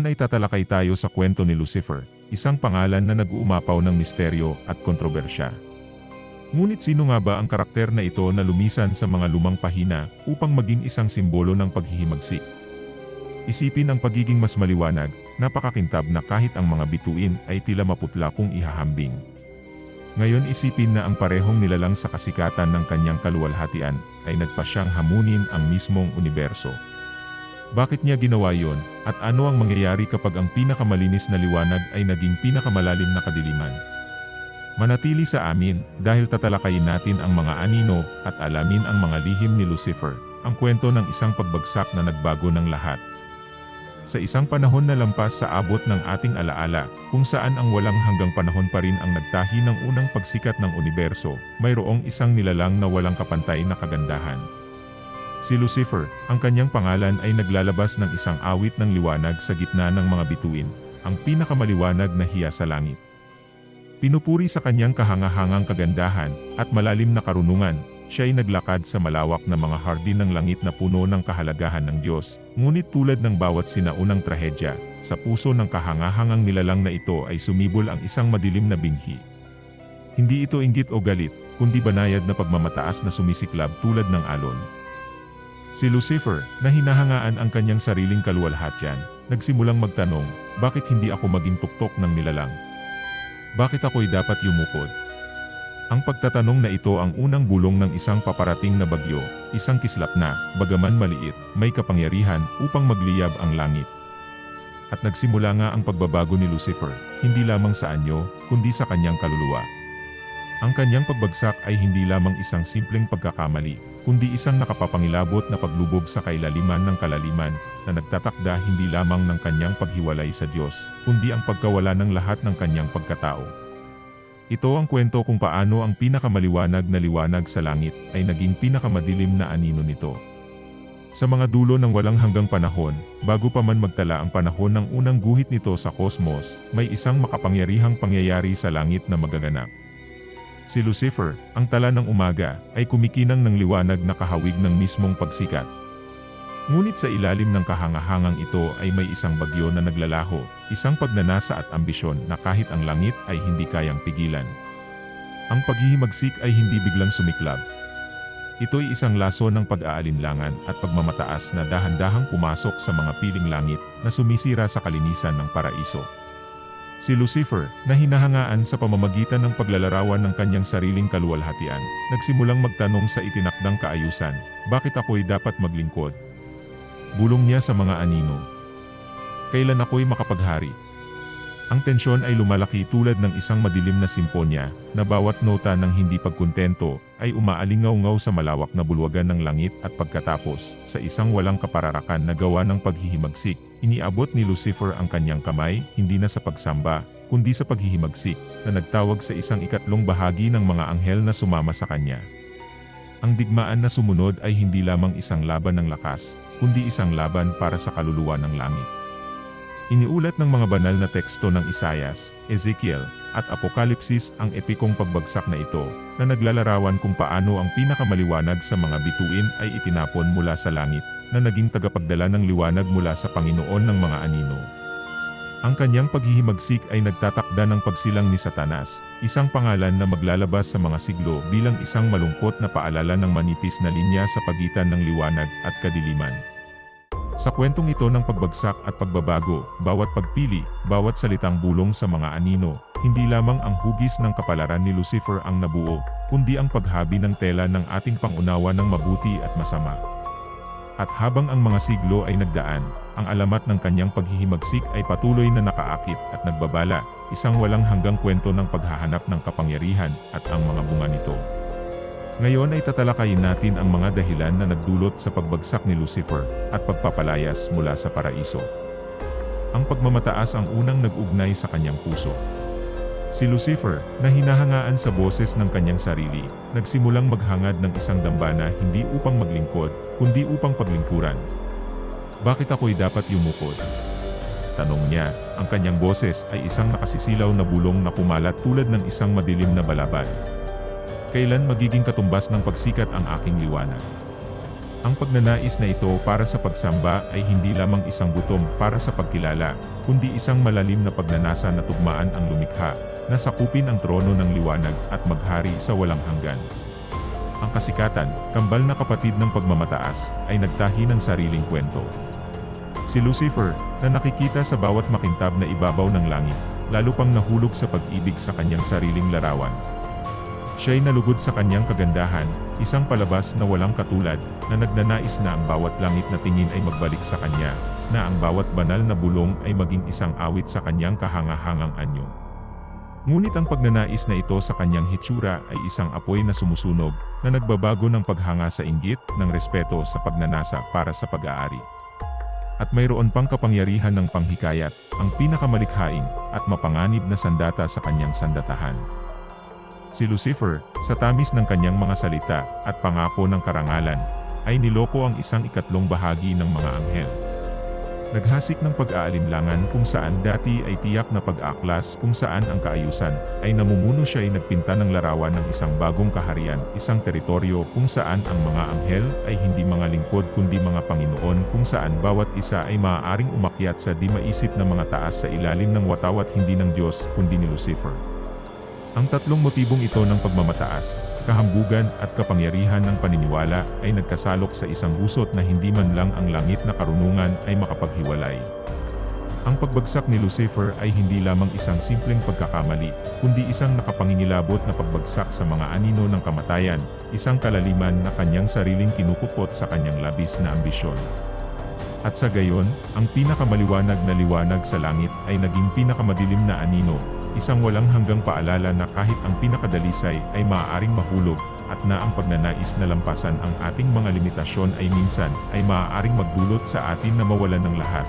Ngayon ay tatalakay tayo sa kwento ni Lucifer, isang pangalan na nag-uumapaw ng misteryo at kontrobersya. Ngunit sino nga ba ang karakter na ito na lumisan sa mga lumang pahina upang maging isang simbolo ng paghihimagsik? Isipin ang pagiging mas maliwanag, napakakintab na kahit ang mga bituin ay tila maputla kung ihahambing. Ngayon isipin na ang parehong nilalang sa kasikatan ng kanyang kaluwalhatian ay nagpasyang hamunin ang mismong universo. Bakit niya ginawa yon, at ano ang mangyayari kapag ang pinakamalinis na liwanag ay naging pinakamalalim na kadiliman? Manatili sa amin, dahil tatalakayin natin ang mga anino at alamin ang mga lihim ni Lucifer, ang kwento ng isang pagbagsak na nagbago ng lahat. Sa isang panahon na lampas sa abot ng ating alaala, kung saan ang walang hanggang panahon pa rin ang nagtahi ng unang pagsikat ng universo, mayroong isang nilalang na walang kapantay na kagandahan. Si Lucifer, ang kanyang pangalan ay naglalabas ng isang awit ng liwanag sa gitna ng mga bituin, ang pinakamaliwanag na hiya sa langit. Pinupuri sa kanyang kahangahangang kagandahan at malalim na karunungan, siya ay naglakad sa malawak na mga hardin ng langit na puno ng kahalagahan ng Diyos, ngunit tulad ng bawat sinaunang trahedya, sa puso ng kahangahangang nilalang na ito ay sumibol ang isang madilim na binhi. Hindi ito inggit o galit, kundi banayad na pagmamataas na sumisiklab tulad ng alon. Si Lucifer, na hinahangaan ang kanyang sariling kaluwalhatian, nagsimulang magtanong, bakit hindi ako maging tuktok ng nilalang? Bakit ako'y dapat yumukod? Ang pagtatanong na ito ang unang bulong ng isang paparating na bagyo, isang kislap na, bagaman maliit, may kapangyarihan upang magliyab ang langit. At nagsimula nga ang pagbabago ni Lucifer, hindi lamang sa anyo, kundi sa kanyang kaluluwa. Ang kanyang pagbagsak ay hindi lamang isang simpleng pagkakamali, kundi isang nakapapangilabot na paglubog sa kailaliman ng kalaliman, na nagtatakda hindi lamang ng kanyang paghiwalay sa Diyos, kundi ang pagkawala ng lahat ng kanyang pagkatao. Ito ang kwento kung paano ang pinakamaliwanag na liwanag sa langit ay naging pinakamadilim na anino nito. Sa mga dulo ng walang hanggang panahon, bago pa man magtala ang panahon ng unang guhit nito sa kosmos, may isang makapangyarihang pangyayari sa langit na magaganap. Si Lucifer, ang tala ng umaga, ay kumikinang ng liwanag na kahawig ng mismong pagsikat. Ngunit sa ilalim ng kahangahangang ito ay may isang bagyo na naglalaho, isang pagnanasa at ambisyon na kahit ang langit ay hindi kayang pigilan. Ang paghihimagsik ay hindi biglang sumiklab. Ito'y isang laso ng pag-aalinlangan at pagmamataas na dahan-dahang pumasok sa mga piling langit na sumisira sa kalinisan ng paraiso. Si Lucifer, na hinahangaan sa pamamagitan ng paglalarawan ng kanyang sariling kaluwalhatian, nagsimulang magtanong sa itinakdang kaayusan, bakit ako'y dapat maglingkod? Bulong niya sa mga anino. Kailan ako'y makapaghari? Ang tensyon ay lumalaki tulad ng isang madilim na simponya, na bawat nota ng hindi pagkontento ay umaalingaw-ngaw sa malawak na bulwagan ng langit at pagkatapos, sa isang walang kapararakan na gawa ng paghihimagsik, iniabot ni Lucifer ang kanyang kamay, hindi na sa pagsamba, kundi sa paghihimagsik, na nagtawag sa isang ikatlong bahagi ng mga anghel na sumama sa kanya. Ang digmaan na sumunod ay hindi lamang isang laban ng lakas, kundi isang laban para sa kaluluwa ng langit. Iniulat ng mga banal na teksto ng Isayas, Ezekiel, at Apokalipsis ang epikong pagbagsak na ito, na naglalarawan kung paano ang pinakamaliwanag sa mga bituin ay itinapon mula sa langit, na naging tagapagdala ng liwanag mula sa Panginoon ng mga anino. Ang kanyang paghihimagsik ay nagtatakda ng pagsilang ni Satanas, isang pangalan na maglalabas sa mga siglo bilang isang malungkot na paalala ng manipis na linya sa pagitan ng liwanag at kadiliman. Sa kwentong ito ng pagbagsak at pagbabago, bawat pagpili, bawat salitang bulong sa mga anino, hindi lamang ang hugis ng kapalaran ni Lucifer ang nabuo, kundi ang paghabi ng tela ng ating pangunawa ng mabuti at masama. At habang ang mga siglo ay nagdaan, ang alamat ng kanyang paghihimagsik ay patuloy na nakaakit at nagbabala, isang walang hanggang kwento ng paghahanap ng kapangyarihan at ang mga bunga nito. Ngayon ay tatalakayin natin ang mga dahilan na nagdulot sa pagbagsak ni Lucifer at pagpapalayas mula sa paraiso. Ang pagmamataas ang unang nag-ugnay sa kanyang puso. Si Lucifer, na hinahangaan sa boses ng kanyang sarili, nagsimulang maghangad ng isang dambana hindi upang maglingkod, kundi upang paglingkuran. Bakit ako'y dapat yumukod? Tanong niya, ang kanyang boses ay isang nakasisilaw na bulong na pumalat tulad ng isang madilim na balabal. Kailan magiging katumbas ng pagsikat ang aking liwanag? Ang pagnanais na ito para sa pagsamba ay hindi lamang isang gutom para sa pagkilala, kundi isang malalim na pagnanasa na tugmaan ang lumikha, na sakupin ang trono ng liwanag at maghari sa walang hanggan. Ang kasikatan, kambal na kapatid ng pagmamataas, ay nagtahi ng sariling kwento. Si Lucifer, na nakikita sa bawat makintab na ibabaw ng langit, lalo pang nahulog sa pag-ibig sa kanyang sariling larawan. Siya'y nalugod sa kanyang kagandahan, isang palabas na walang katulad, na nagnanais na ang bawat langit na tingin ay magbalik sa kanya, na ang bawat banal na bulong ay maging isang awit sa kanyang kahangahangang anyo. Ngunit ang pagnanais na ito sa kanyang hitsura ay isang apoy na sumusunog, na nagbabago ng paghanga sa inggit, ng respeto sa pagnanasa para sa pag-aari. At mayroon pang kapangyarihan ng panghikayat, ang pinakamalikhaing, at mapanganib na sandata sa kanyang sandatahan. Si Lucifer, sa tamis ng kanyang mga salita, at pangako ng karangalan, ay niloko ang isang ikatlong bahagi ng mga anghel. Naghasik ng pag-aalinlangan kung saan dati ay tiyak na pag-aklas kung saan ang kaayusan, ay namumuno siya ay nagpinta ng larawan ng isang bagong kaharian, isang teritoryo kung saan ang mga anghel ay hindi mga lingkod kundi mga Panginoon kung saan bawat isa ay maaaring umakyat sa di maisip na mga taas sa ilalim ng watawat hindi ng Diyos kundi ni Lucifer. Ang tatlong motibong ito ng pagmamataas, kahambugan at kapangyarihan ng paniniwala ay nagkasalok sa isang gusot na hindi man lang ang langit na karunungan ay makapaghiwalay. Ang pagbagsak ni Lucifer ay hindi lamang isang simpleng pagkakamali, kundi isang nakapangingilabot na pagbagsak sa mga anino ng kamatayan, isang kalaliman na kanyang sariling kinukupot sa kanyang labis na ambisyon. At sa gayon, ang pinakamaliwanag na liwanag sa langit ay naging pinakamadilim na anino, isang walang hanggang paalala na kahit ang pinakadalisay ay maaaring mahulog, at na ang pagnanais na lampasan ang ating mga limitasyon ay minsan ay maaaring magdulot sa atin na mawalan ng lahat.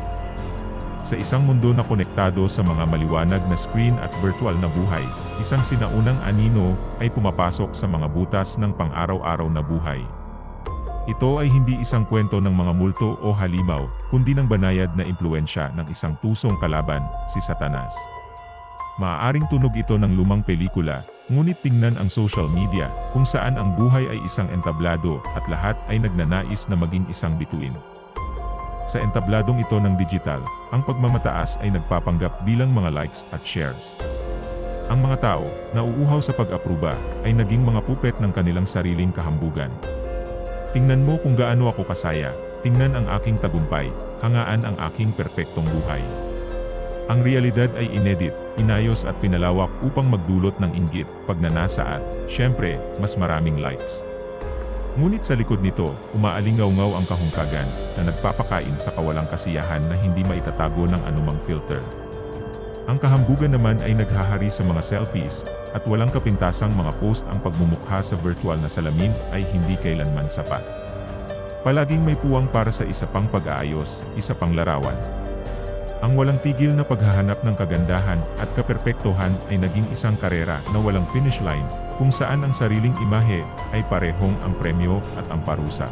Sa isang mundo na konektado sa mga maliwanag na screen at virtual na buhay, isang sinaunang anino ay pumapasok sa mga butas ng pang-araw-araw na buhay. Ito ay hindi isang kwento ng mga multo o halimaw, kundi ng banayad na impluensya ng isang tusong kalaban, si Satanas. Maaaring tunog ito ng lumang pelikula, ngunit tingnan ang social media, kung saan ang buhay ay isang entablado at lahat ay nagnanais na maging isang bituin. Sa entabladong ito ng digital, ang pagmamataas ay nagpapanggap bilang mga likes at shares. Ang mga tao, na uuhaw sa pag-apruba, ay naging mga pupet ng kanilang sariling kahambugan. Tingnan mo kung gaano ako kasaya, tingnan ang aking tagumpay, hangaan ang aking perpektong buhay. Ang realidad ay inedit, inayos at pinalawak upang magdulot ng inggit, pagnanasa at, syempre, mas maraming likes. Ngunit sa likod nito, umaalingaw-ngaw ang kahungkagan na nagpapakain sa kawalang kasiyahan na hindi maitatago ng anumang filter. Ang kahambugan naman ay naghahari sa mga selfies, at walang kapintasang mga post ang pagmumukha sa virtual na salamin ay hindi kailanman sapat. Palaging may puwang para sa isa pang pag-aayos, isa pang larawan, ang walang tigil na paghahanap ng kagandahan at kaperpektuhan ay naging isang karera na walang finish line, kung saan ang sariling imahe ay parehong ang premyo at ang parusa.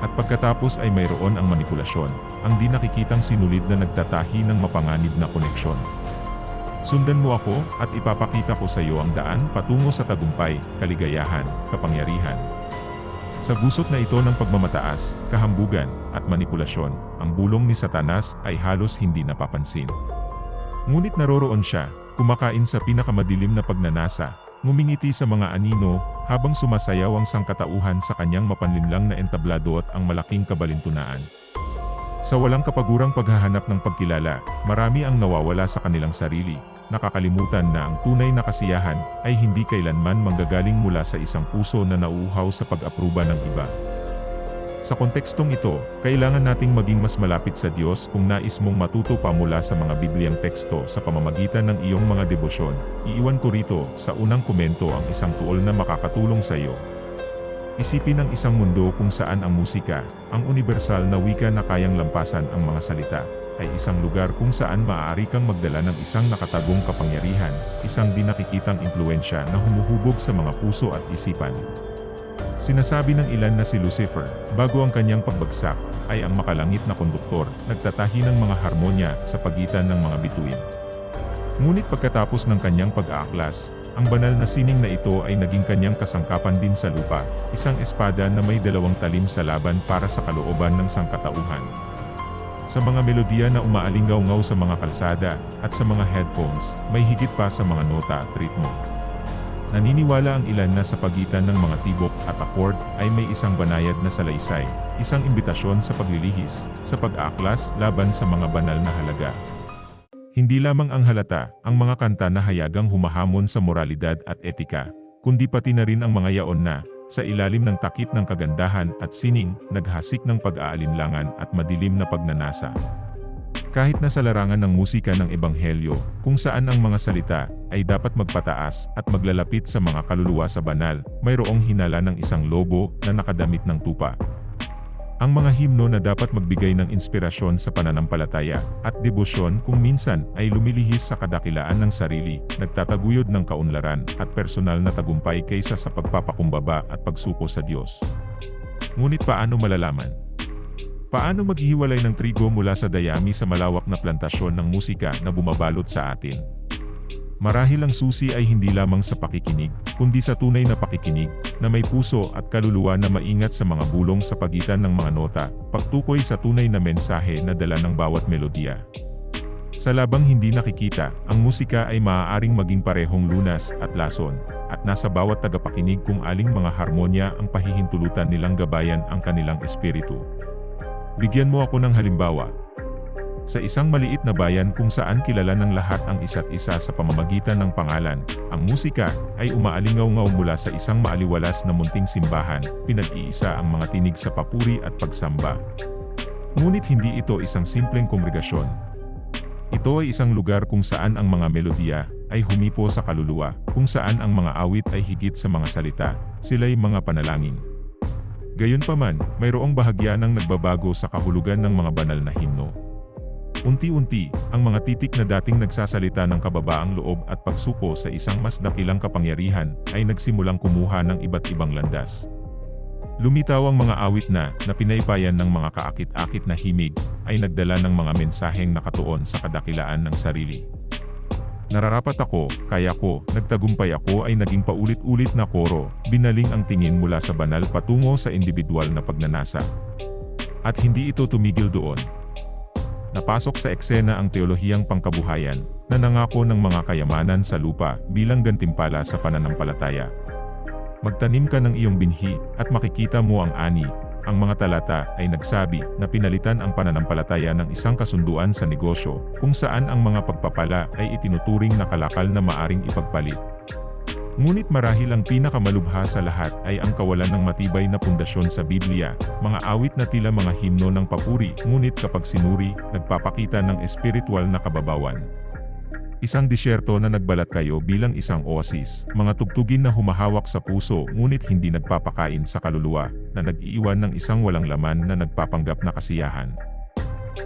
At pagkatapos ay mayroon ang manipulasyon, ang di nakikitang sinulid na nagtatahi ng mapanganib na koneksyon. Sundan mo ako at ipapakita ko sa iyo ang daan patungo sa tagumpay, kaligayahan, kapangyarihan, sa gusot na ito ng pagmamataas, kahambugan, at manipulasyon, ang bulong ni Satanas ay halos hindi napapansin. Ngunit naroroon siya, kumakain sa pinakamadilim na pagnanasa, ngumingiti sa mga anino, habang sumasayaw ang sangkatauhan sa kanyang mapanlinlang na entablado at ang malaking kabalintunaan. Sa walang kapagurang paghahanap ng pagkilala, marami ang nawawala sa kanilang sarili, nakakalimutan na ang tunay na kasiyahan ay hindi kailanman manggagaling mula sa isang puso na nauuhaw sa pag-apruba ng iba. Sa kontekstong ito, kailangan nating maging mas malapit sa Diyos kung nais mong matuto pa mula sa mga Bibliang teksto sa pamamagitan ng iyong mga debosyon. Iiwan ko rito sa unang komento ang isang tuol na makakatulong sa iyo. Isipin ang isang mundo kung saan ang musika, ang universal na wika na kayang lampasan ang mga salita, ay isang lugar kung saan maaari kang magdala ng isang nakatagong kapangyarihan, isang di nakikitang impluensya na humuhubog sa mga puso at isipan. Sinasabi ng ilan na si Lucifer, bago ang kanyang pagbagsak, ay ang makalangit na konduktor, nagtatahi ng mga harmonya sa pagitan ng mga bituin. Ngunit pagkatapos ng kanyang pag-aaklas, ang banal na sining na ito ay naging kanyang kasangkapan din sa lupa, isang espada na may dalawang talim sa laban para sa kalooban ng sangkatauhan. Sa mga melodiya na umaalingaw-ngaw sa mga kalsada at sa mga headphones, may higit pa sa mga nota at ritmo. Naniniwala ang ilan na sa pagitan ng mga tibok at akord ay may isang banayad na salaysay, isang imbitasyon sa paglilihis, sa pag-aaklas laban sa mga banal na halaga. Hindi lamang ang halata, ang mga kanta na hayagang humahamon sa moralidad at etika, kundi pati na rin ang mga yaon na, sa ilalim ng takip ng kagandahan at sining, naghasik ng pag-aalinlangan at madilim na pagnanasa. Kahit na sa larangan ng musika ng Ebanghelyo, kung saan ang mga salita ay dapat magpataas at maglalapit sa mga kaluluwa sa banal, mayroong hinala ng isang lobo na nakadamit ng tupa. Ang mga himno na dapat magbigay ng inspirasyon sa pananampalataya at debosyon kung minsan ay lumilihis sa kadakilaan ng sarili, nagtataguyod ng kaunlaran at personal na tagumpay kaysa sa pagpapakumbaba at pagsuko sa Diyos. Ngunit paano malalaman? Paano maghihiwalay ng trigo mula sa dayami sa malawak na plantasyon ng musika na bumabalot sa atin? Marahil ang susi ay hindi lamang sa pakikinig, kundi sa tunay na pakikinig, na may puso at kaluluwa na maingat sa mga bulong sa pagitan ng mga nota, pagtukoy sa tunay na mensahe na dala ng bawat melodiya. Sa labang hindi nakikita, ang musika ay maaaring maging parehong lunas at lason, at nasa bawat tagapakinig kung aling mga harmonya ang pahihintulutan nilang gabayan ang kanilang espiritu. Bigyan mo ako ng halimbawa. Sa isang maliit na bayan kung saan kilala ng lahat ang isa't isa sa pamamagitan ng pangalan, ang musika ay umaalingaw-ngaw mula sa isang maaliwalas na munting simbahan, pinag-iisa ang mga tinig sa papuri at pagsamba. Ngunit hindi ito isang simpleng kongregasyon. Ito ay isang lugar kung saan ang mga melodiya ay humipo sa kaluluwa, kung saan ang mga awit ay higit sa mga salita, sila'y mga panalangin. Gayunpaman, mayroong bahagya ng nagbabago sa kahulugan ng mga banal na himno. Unti-unti, ang mga titik na dating nagsasalita ng kababaang loob at pagsuko sa isang mas dakilang kapangyarihan ay nagsimulang kumuha ng iba't ibang landas. Lumitaw ang mga awit na, na pinaypayan ng mga kaakit-akit na himig, ay nagdala ng mga mensaheng nakatuon sa kadakilaan ng sarili. Nararapat ako, kaya ko, nagtagumpay ako ay naging paulit-ulit na koro, binaling ang tingin mula sa banal patungo sa individual na pagnanasa. At hindi ito tumigil doon. Napasok sa eksena ang teolohiyang pangkabuhayan, na nangako ng mga kayamanan sa lupa bilang gantimpala sa pananampalataya. Magtanim ka ng iyong binhi, at makikita mo ang ani, ang mga talata ay nagsabi na pinalitan ang pananampalataya ng isang kasunduan sa negosyo, kung saan ang mga pagpapala ay itinuturing na kalakal na maaring ipagpalit. Ngunit marahil ang pinakamalubha sa lahat ay ang kawalan ng matibay na pundasyon sa Biblia, mga awit na tila mga himno ng papuri, ngunit kapag sinuri, nagpapakita ng espiritual na kababawan. Isang disyerto na nagbalat kayo bilang isang oasis, mga tugtugin na humahawak sa puso ngunit hindi nagpapakain sa kaluluwa, na nag-iiwan ng isang walang laman na nagpapanggap na kasiyahan.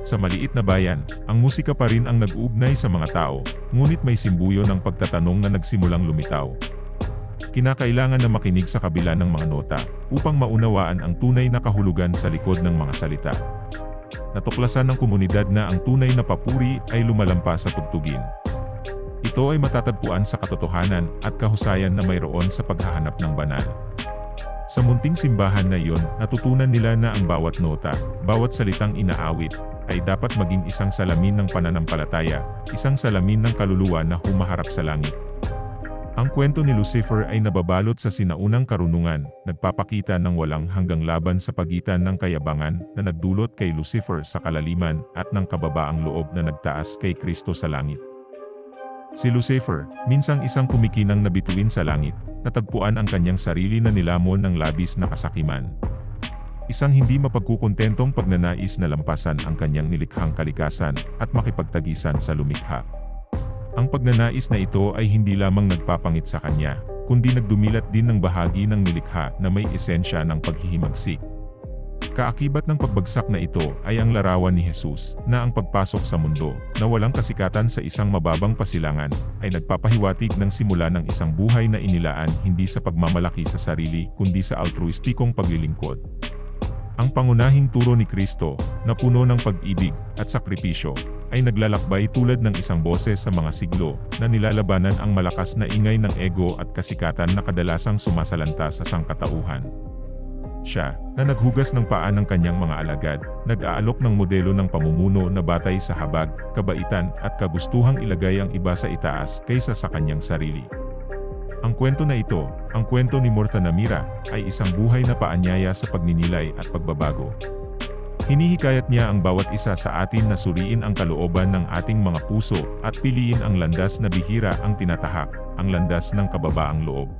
Sa maliit na bayan, ang musika pa rin ang nag-uugnay sa mga tao, ngunit may simbuyo ng pagtatanong na nagsimulang lumitaw. Kinakailangan na makinig sa kabila ng mga nota, upang maunawaan ang tunay na kahulugan sa likod ng mga salita. Natuklasan ng komunidad na ang tunay na papuri ay lumalampas sa tugtugin. Ito ay matatagpuan sa katotohanan at kahusayan na mayroon sa paghahanap ng banal. Sa munting simbahan na iyon, natutunan nila na ang bawat nota, bawat salitang inaawit, ay dapat maging isang salamin ng pananampalataya, isang salamin ng kaluluwa na humaharap sa langit. Ang kwento ni Lucifer ay nababalot sa sinaunang karunungan, nagpapakita ng walang hanggang laban sa pagitan ng kayabangan na nagdulot kay Lucifer sa kalaliman at ng kababaang loob na nagtaas kay Kristo sa langit. Si Lucifer, minsang isang kumikinang na bituin sa langit, natagpuan ang kanyang sarili na nilamon ng labis na kasakiman. Isang hindi mapagkukontentong pagnanais na lampasan ang kanyang nilikhang kalikasan at makipagtagisan sa lumikha. Ang pagnanais na ito ay hindi lamang nagpapangit sa kanya, kundi nagdumilat din ng bahagi ng nilikha na may esensya ng paghihimagsik. Kaakibat ng pagbagsak na ito ay ang larawan ni Jesus na ang pagpasok sa mundo na walang kasikatan sa isang mababang pasilangan ay nagpapahiwatig ng simula ng isang buhay na inilaan hindi sa pagmamalaki sa sarili kundi sa altruistikong paglilingkod. Ang pangunahing turo ni Kristo na puno ng pag-ibig at sakripisyo ay naglalakbay tulad ng isang boses sa mga siglo na nilalabanan ang malakas na ingay ng ego at kasikatan na kadalasang sumasalanta sa sangkatauhan. Siya, na naghugas ng paa ng kanyang mga alagad, nag-aalok ng modelo ng pamumuno na batay sa habag, kabaitan at kagustuhang ilagay ang iba sa itaas kaysa sa kanyang sarili. Ang kwento na ito, ang kwento ni Murta Namira, ay isang buhay na paanyaya sa pagninilay at pagbabago. Hinihikayat niya ang bawat isa sa atin na suriin ang kalooban ng ating mga puso at piliin ang landas na bihira ang tinatahak, ang landas ng kababaang loob.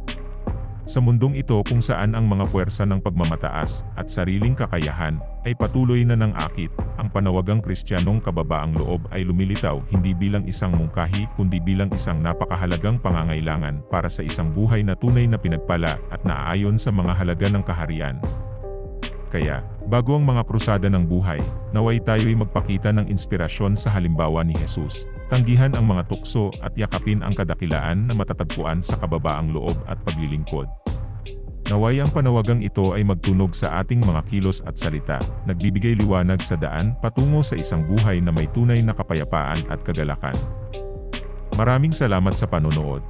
Sa mundong ito kung saan ang mga puwersa ng pagmamataas at sariling kakayahan ay patuloy na ng akit, ang panawagang kristyanong kababaang loob ay lumilitaw hindi bilang isang mungkahi kundi bilang isang napakahalagang pangangailangan para sa isang buhay na tunay na pinagpala at naaayon sa mga halaga ng kaharian. Kaya, bago ang mga krusada ng buhay, naway tayo'y magpakita ng inspirasyon sa halimbawa ni Jesus. Tanggihan ang mga tukso at yakapin ang kadakilaan na matatagpuan sa kababaang loob at paglilingkod. Naway ang panawagang ito ay magtunog sa ating mga kilos at salita, nagbibigay liwanag sa daan patungo sa isang buhay na may tunay na kapayapaan at kagalakan. Maraming salamat sa panonood.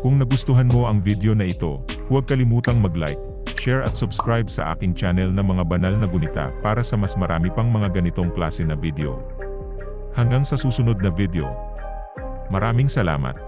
Kung nagustuhan mo ang video na ito, huwag kalimutang mag-like, share at subscribe sa aking channel na mga banal na gunita para sa mas marami pang mga ganitong klase na video. Hanggang sa susunod na video. Maraming salamat.